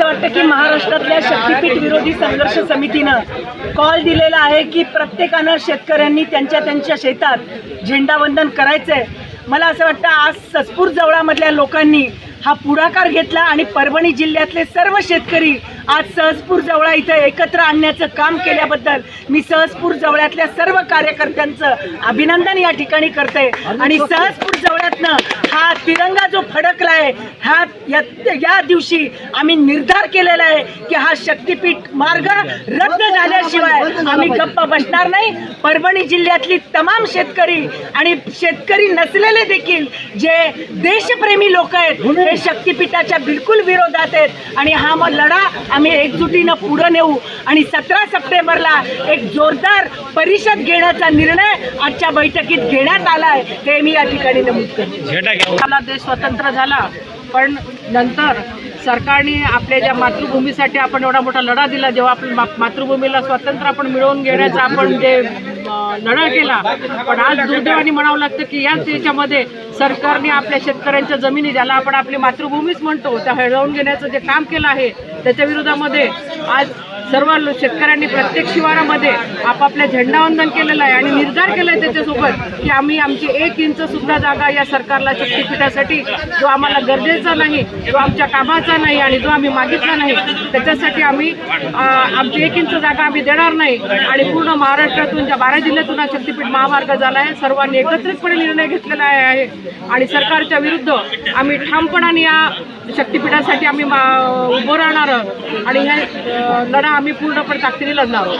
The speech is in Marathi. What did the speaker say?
असं वाटतं की महाराष्ट्रातल्या शक्तीपीठ विरोधी संघर्ष समितीनं कॉल दिलेला आहे की प्रत्येकानं शेतकऱ्यांनी त्यांच्या त्यांच्या शेतात झेंडावंदन करायचंय. मला असं वाटतं आज ससपूर जवळामधल्या लोकांनी हा पुढाकार घेतला आणि परभणी जिल्ह्यातले सर्व शेतकरी आज सहजपूर जवळा इथं एकत्र आणण्याचं काम केल्याबद्दल मी सहजपूर जवळ्यातल्या सर्व कार्यकर्त्यांचं अभिनंदन या ठिकाणी करते आणि सहजपूर जवळ्यातनं हा तिरंगा जो फडकला आहे हा या या दिवशी आम्ही निर्धार केलेला आहे की हा शक्तीपीठ मार्ग रद्द झाल्याशिवाय आम्ही गप्प बसणार नाही. परभणी जिल्ह्यातली तमाम शेतकरी आणि शेतकरी नसलेले देखील जे देशप्रेमी लोक आहेत हे शक्तीपीठाच्या बिलकुल विरोधात आहेत. आणि हा मग लढा आम्ही एकजुटीनं पुढं नेऊ. आणि सतरा सप्टेंबरला एक जोरदार परिषद घेण्याचा निर्णय आजच्या बैठकीत घेण्यात आला आहे हे मी या ठिकाणी नमूद करतो. आपला देश स्वतंत्र झाला पण नंतर सरकारने आपल्या ज्या मातृभूमीसाठी आपण एवढा मोठा लढा दिला जेव्हा आपण मा- मातृभूमीला स्वातंत्र्य आपण मिळवून घेण्याचा आपण जे लढा केला पण आज दुर्दैवाने म्हणावं लागतं की याच देशामध्ये सरकारने आपल्या शेतकऱ्यांच्या जमिनी ज्याला आपण आपली मातृभूमीच म्हणतो त्या हळवून घेण्याचं जे काम केलं आहे त्याच्या विरोधामध्ये आज सर्व शेतकऱ्यांनी प्रत्येक शिवारामध्ये आपापल्या झेंडावंदन केलेलं आहे आणि निर्धार केला आहे त्याच्यासोबत की आम्ही आमची एक इंच सुद्धा जागा या सरकारला शक्तीपीठासाठी जो आम्हाला गरजेचा नाही जो आमच्या कामाचा नाही आणि जो आम्ही मागितला नाही त्याच्यासाठी आम्ही आमची एक इंच जागा आम्ही देणार नाही. आणि पूर्ण महाराष्ट्रातून ज्या बारा जिल्ह्यातून हा शक्तीपीठ महामार्ग झाला आहे सर्वांनी एकत्रितपणे निर्णय घेतलेला आहे. आणि सरकारच्या विरुद्ध आम्ही ठामपणाने या शक्तीपीठासाठी आम्ही मा- उभं राहणार आहोत. आणि हे लढा आम्ही पूर्णपणे ताकदीने लढणार आहोत.